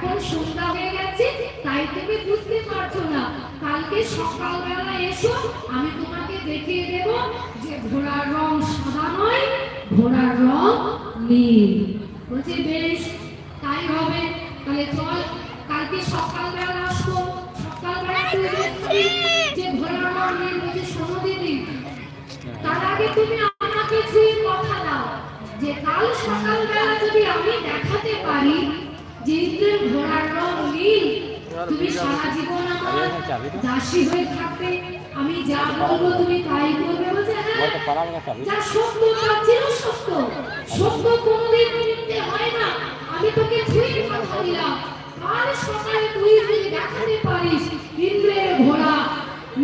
এখন সন্ধ্যা হয়ে গেছে, তাই তুমি বুঝতে পারছ না। কালকে সকালবেলা এসো, আমি তোমাকে দেখিয়ে দেব যে ঘোড়ার রং সাদা নয়, ঘোড়ার রং নীল। বলছে, বেশ, তাই হবে। তাহলে চল, কালকে সকালবেলা আসব। সকালবেলা যে ঘোড়ার তার আগে তুমি কথা যে কাল সকালবেলা যদি আমি দেখাতে পারি যে ঘোড়ার রং নীল তুমি সারা জীবন আমার দাসী হয়ে থাকবে। আমি যা বলব তুমি তাই করবে বলছে হ্যাঁ যা সত্য তা চির সত্য। সত্য কোনোদিন মিথ্যে হয় না। আমি তোকে ঠিক কথা দিলাম। কাল সকালে তুই যদি দেখাতে পারিস ইন্দ্রের ঘোড়া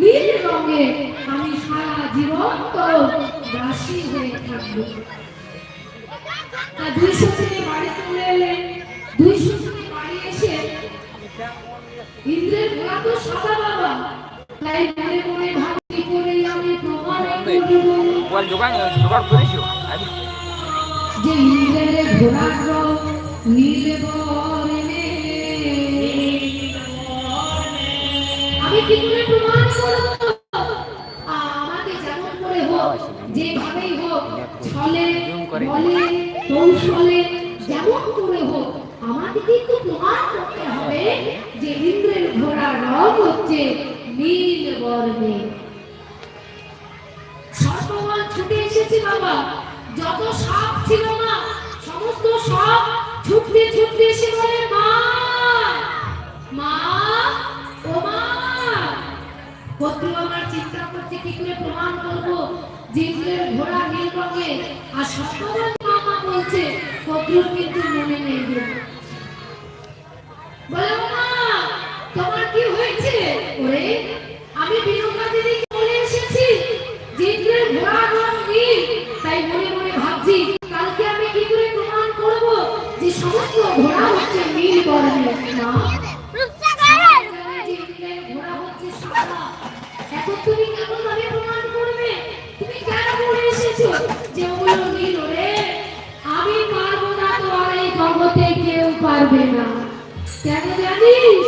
নীল রঙে আমি সারা জীবন তোর দাসী হয়ে থাকব। তা দুইশো থেকে ইন্দ্রের ঘোড়া তো সাদা বাবা। তাই মনে মনে ভাবি করে আমি প্রমাণ করব। যে ইন্দ্রের ঘোড়ার রং নীল বর্ণে আমি কি করে প্রমাণ করব? আমাকে যেমন করে হোক যেভাবেই হোক ছলে বলে কৌশলে যেমন করে হোক আমাকে কিন্তু প্রমাণ করতে হবে যে ইন্দ্রের ঘোড়ার রং হচ্ছে নীল বর্ণে সর্বমল ছুটে এসেছে বাবা যত সাপ ছিল না সমস্ত সাপ ছুটতে ছুটতে এসে বলে মা মা ও মা কত্রু আমার চিন্তা করছে কি করে প্রমাণ করব জিন্দ্রের ঘোড়া নীল রঙে আর সর্বমল মামা বলছে কত্রুর কিন্তু মনে নেই এখন তুমি কেন বলে যে ওগুলো রে আমি পারব না তো আর এই জগতে কেউ পারবে না কেন জানিস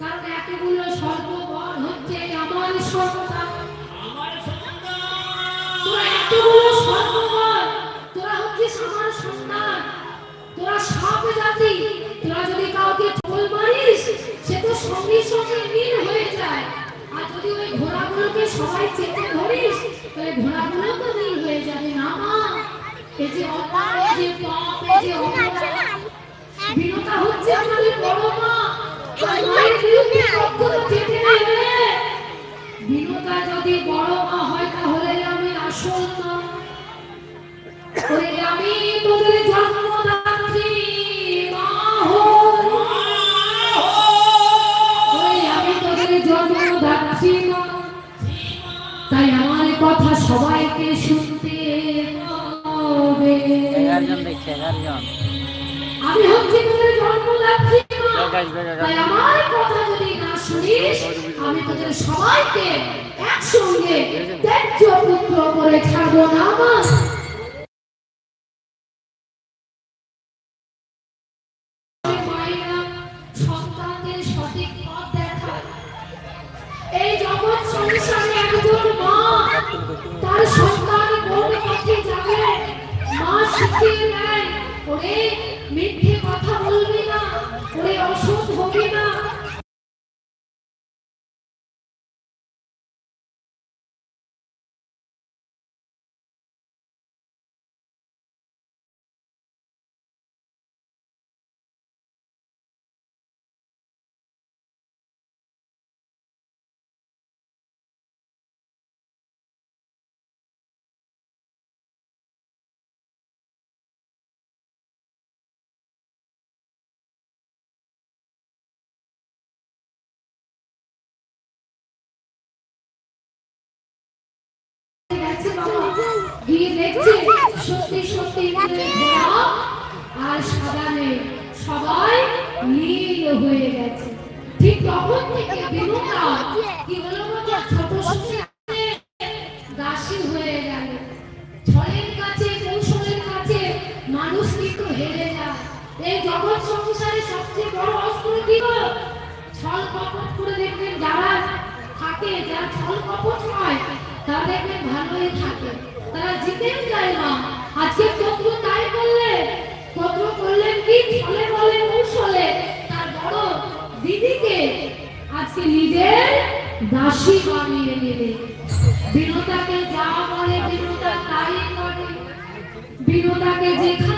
কারণ এতগুলো সর্ববল হচ্ছে আমার সন্তান তোরা এতগুলো সর্ববল তোরা হচ্ছিস আমার সন্তান। তোরা সাপ জাতি সঙ্গে সঙ্গে হয়ে যায়। আর যদি ওই ঘোড়াগুলোকে সবাই চেপে ধরিস, তাহলে ঘোড়াগুলো তো নীল হয়ে যাবে না মা। এই যে অপার যে পাপ এই যে অপরাধ বিনতা হচ্ছে আমাদের বড় মা তাই মায়ের বিরুদ্ধে কখনো যেতে নেই। বিনতা যদি বড় আমি হচ্ছে তোদের জন্ম লাগছি তাই আমার কথা যদি না শুনিস আমি তোদের সবাইকে একসঙ্গে ত্যায্য পুত্র করে ছাড়বো না মা। সত্যি সত্যি আর সাদা নেই সবাই হয়ে গেছে। ঠিক দাসী হয়ে গেল। ছলের কাছে মানুষ কিন্তু হেরে যায়। এই সংসারে সবচেয়ে বড় অস্ত্র কি ছল কপট যারা থাকে, যারা ছল কপট ভালোই থাকে। তারা জিতেও যায় না। আজকে তত্ত্ব তাই করলে তত্ত্ব করলেন কি ছলে বলে কৌশলে? তার বড় দিদিকে আজকে নিজের দাসী বানিয়ে নেবে। বিনোদাকে যা বলে বিনোদা তাই করে। বিনোদাকে যেখানে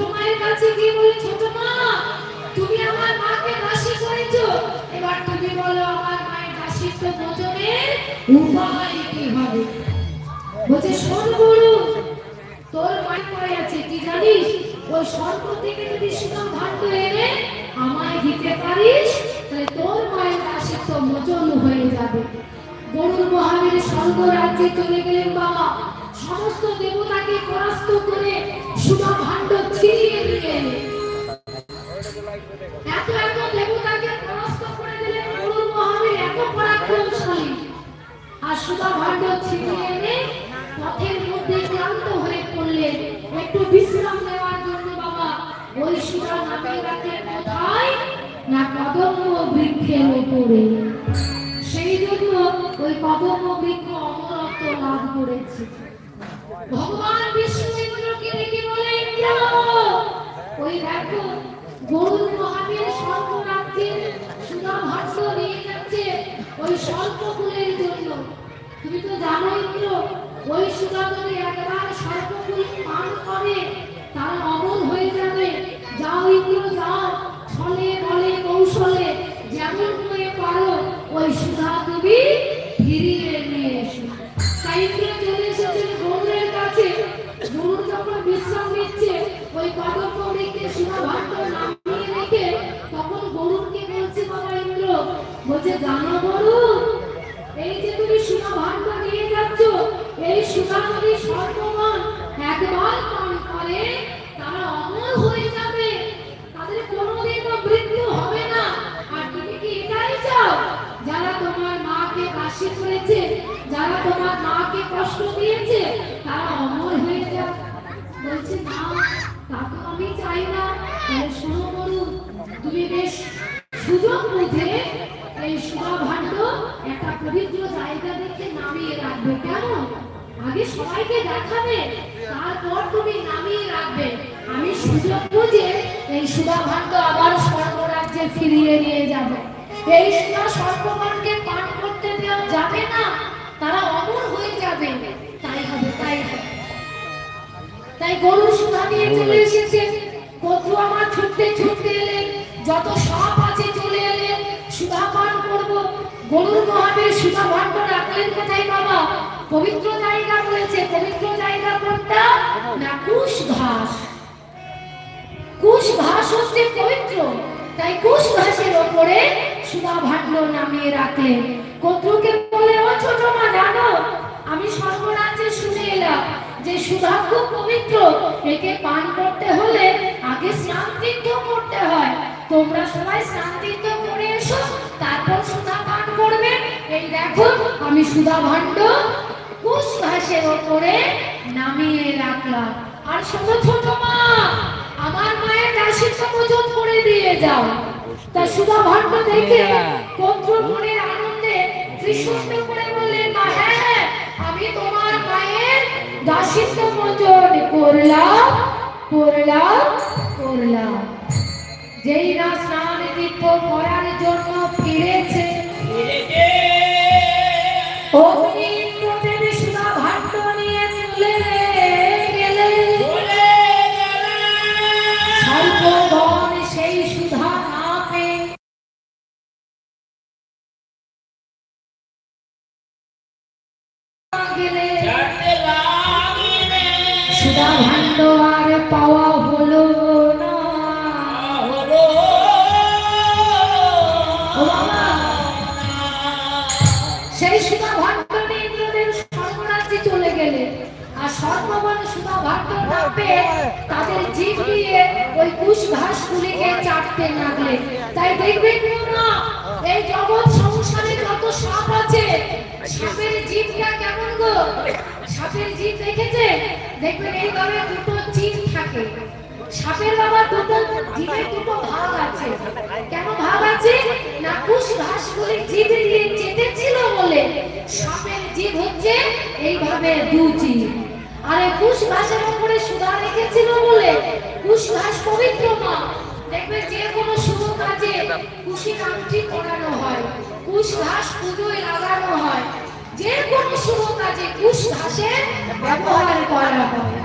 শোন গরু, তোর মাই আছে, কি জানিস? ওই সর্প থেকে যদি সুনাম ভাগ্য এনে আমায় দিতে পারিস তোর মায়ের দাসিত্ব মোচন হয়ে যাবে। গরুর মহাবীর স্বর্গ রাজ্যে চলে গেলেন বাবা। সমস্ত দেবতাকে পরাস্ত করে সুনাম সুধা ভাণ্ড ছিনিয়ে এনে পথের মধ্যে ক্লান্ত হয়ে পড়লেন। একটু বিশ্রাম নেওয়ার জন্য বাবা ওই সুধা নামে রাখলেন, কোথায়? না কদম্ব বৃক্ষের উপরে। সেই জন্য ওই কদম্ব বৃক্ষ অমরত্ব লাভ করেছে। ভগবান ইন্দ্রকে ডেকে বলে ওই দেখো, গরুর মহাবীর স্বর্গরাজ্যের সুধা ভাষ্য নিয়ে যাচ্ছে ওই স্বল্পকুলের জন্য। তুমি তো জানো ইন্দ্র ওই যদি একবার স্বল্পকুল পান করে, তার অমল হয়ে যাবে। যাও ইন্দ্র, যাও। ছলে বলে কৌশলে যেমন করে পারো, ওই সুধা তুমি সর্বমান করে, তারা অমর হয়ে যাবে। তাদের কোনোদিনও যারা তোমার মাকে করেছে, যারা তোমার মাকে কষ্ট দিয়েছে, তারা অমর হয়ে যাক। বলছে, না আমি চাই না। শোনো বলুন তুমি বেশ সুযোগ বুঝে এই সুধা ভাণ্ড একটা পবিত্র জায়গা দেখে নামিয়ে রাখবে। কেমন? আগে সবাইকে দেখাবে তারপর তুমি নামিয়ে রাখবে। আমি সুযোগ বুঝে এই সুধা ভাণ্ড আবার স্বর্গরাজ্যে ফিরিয়ে নিয়ে যাবে। এই সুধা স্বর্গগণকে পান করতে দেওয়া যাবে না তারা অমর হয়ে যাবে। তাই হবে তাই হবে। তাই গরু সুধা নিয়ে চলে এসেছে। কতু আমার ছুটতে ছুটতে এলেন। যত সাপ আছে চলে এলেন। সুধা পান করব। গরুর মহাবীর সুধা ভাণ্ড রাখলেন কোথায় বাবা? পবিত্র জায়গা বলেছে পবিত্র জায়গা কোনটা? না কুশ ঘাস কুশ ঘাস হচ্ছে পবিত্র। তাই কুশ ঘাসের ওপরে সুধা ভাণ্ড নামিয়ে রাখলেন। কত্রুকে বলে, ও ছোট মা, জানো, আমি সর্বরাজ্যে শুনে এলাম যে সুধা খুব পবিত্র। একে পান করতে হলে আগে স্নান করতে হয়। তোমরা সবাই স্নান করে এসো, তারপর সুধা পান করবে। এই দেখো, আমি সুধা ভাণ্ড কুশ ঘাসের ওপরে নামিয়ে রাখলাম। আর শোনো ছোট মা আমার মায়ের দাসিত্ব মোচন করে দিয়ে যাও। তা সুধা ভাণ্ড দেখে কত্র মনের আনন্দে ত্রিশুণ্ড করে বললেন মা হ্যাঁ হ্যাঁ আমি তোমার মায়ের দাসিত্ব মোচন করলাম করলাম করলাম। যেই না স্নান তীর্থ করার জন্য আর সর্ববন সুধা ভাণ্ডার না তাদের জীব দিয়ে ওই কুশ ঘাস গুলিকে চাটতে লাগলে। তাই দেখবেন না এই জগৎ সংসারে যত সাপ আছে। সাপের জীবটা কেমন গো? সাপের জীব দেখেছে? দেখবেন এইভাবে দুটো চিপ থাকে। সাপের বাবা দুটো ভাগ আছে। কেন ভাগ আছে? না কুশ ঘাসগুলি জিভে দিয়ে চেটেছিল বলে। সাপের জীব হচ্ছে এইভাবে দু জীব। আর কুশ ঘাসের উপরে সুধা রেখেছিল বলে। কুশ ঘাস পবিত্র মা। দেখবে যে কোনো শুভ কাজে কুশি কামটি করানো হয়। কুশ ঘাস পুজোয় লাগানো হয়। যে কোনো শুভ কাজে কুশ ঘাসের ব্যবহার করা হয়।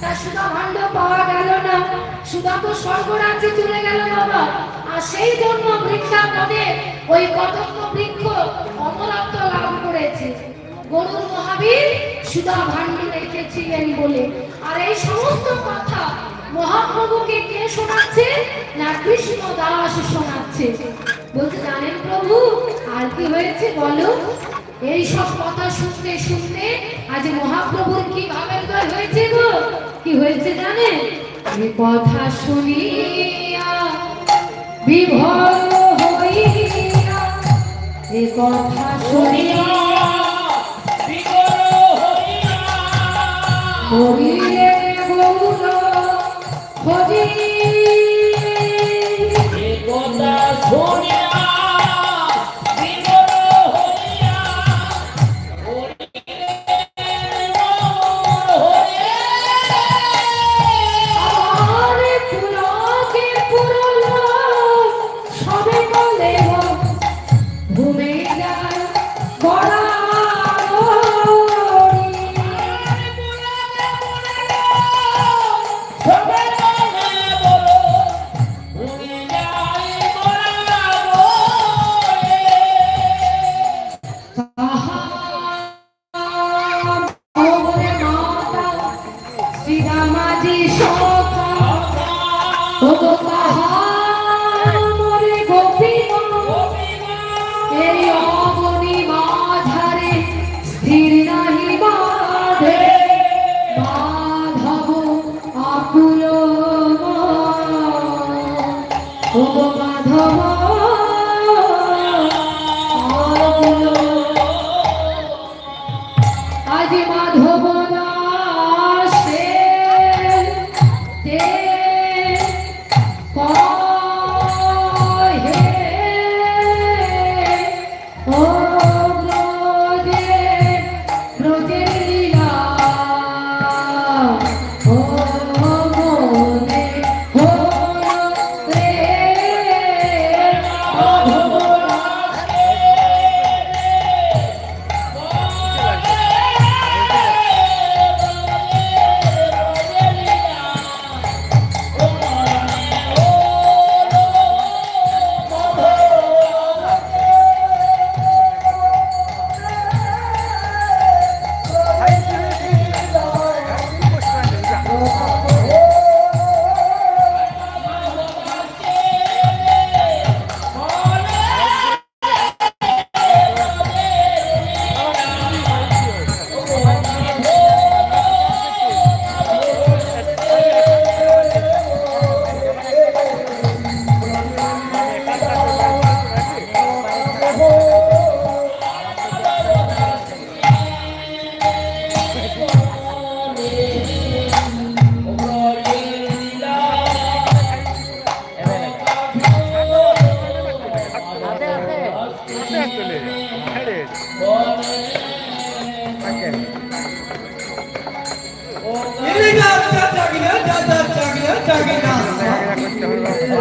তা সুধা ভাণ্ড পাওয়া গেল না। সুধা তো স্বর্গরাজ্যে চলে গেল বাবা। আর সেই জন্য বৃক্ষাপদে ওই কদম্ব বৃক্ষ অমরত্ব লাভ করেছে। গরুর মহাবীর সুধা ভাণ্ড রেখেছিলেন বলে। আর এই সমস্ত কথা মহাপ্রভুকে কে শোনাচ্ছে? না কৃষ্ণ দাস শোনাচ্ছে। বলছে, জানেন প্রভু, আর কি হয়েছে বলো? এই সব কথা শুনতে শুনতে আজ মহাপ্রভুর কি ভাবের দয় হয়েছে গো? কি হয়েছে জানেন? এই কথা শুনিয়া বিভোর হইয়া, এই কথা শুনিয়া Gloria. 好。